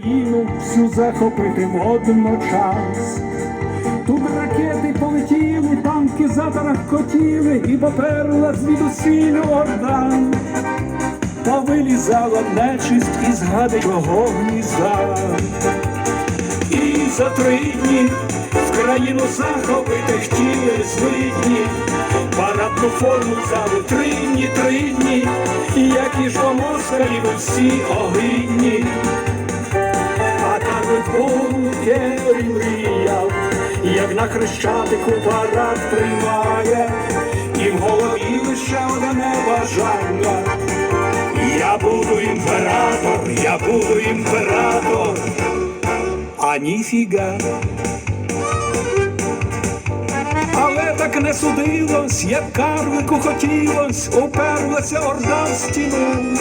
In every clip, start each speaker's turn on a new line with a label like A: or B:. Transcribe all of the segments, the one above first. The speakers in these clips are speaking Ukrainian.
A: Країну всю захопити водночас. Тут ракети полетіли, танки затарахкотіли, і поперла звідусіль орда. Повилізала нечисть із гадячого гнізда. І за три дні в країну захопити хотіли злидні. Парадну форму взяли три дні, три дні, які ж вам москалі всі огидні. Кажуть, мріяв, як на хрещатику парад приймає, і в голові лише одне бажання. Я буду імператор, я буду імператор, а ніфіга. Не судилось, як карлику хотілось, уперлася орда в стіну.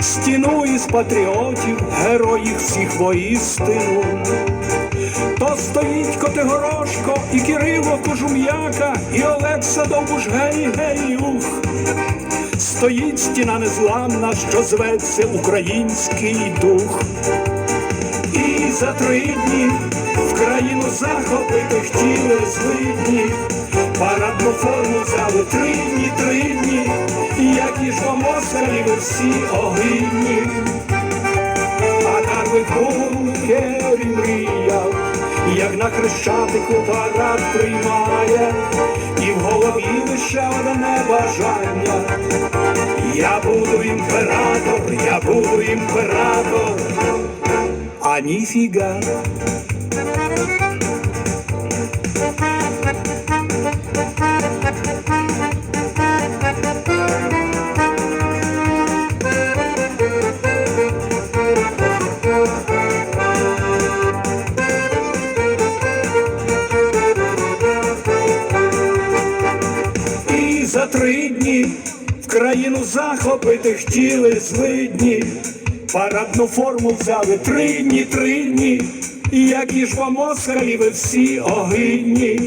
A: Стіну із патріотів, героїв всіх воістину. То стоїть Котигорошко, і Кирило Кожум'яка, і Олекса Довбуш гей, гей, ух. Стоїть стіна незламна, що зветься український дух. І за три дні в країну захопити хотіли злидні. Парадну три дні, три дні, які ж вам москалі ви всі огидні. А Карвик бункері мріяв, як на хрещатику парад приймає, і в голові лише одне бажання. Я буду імператор, я буду імператор, а ніфіга. За три дні в країну захопити хотіли злидні. Парадну форму взяли три дні, три дні. І як ж вам москалі ви всі огидні.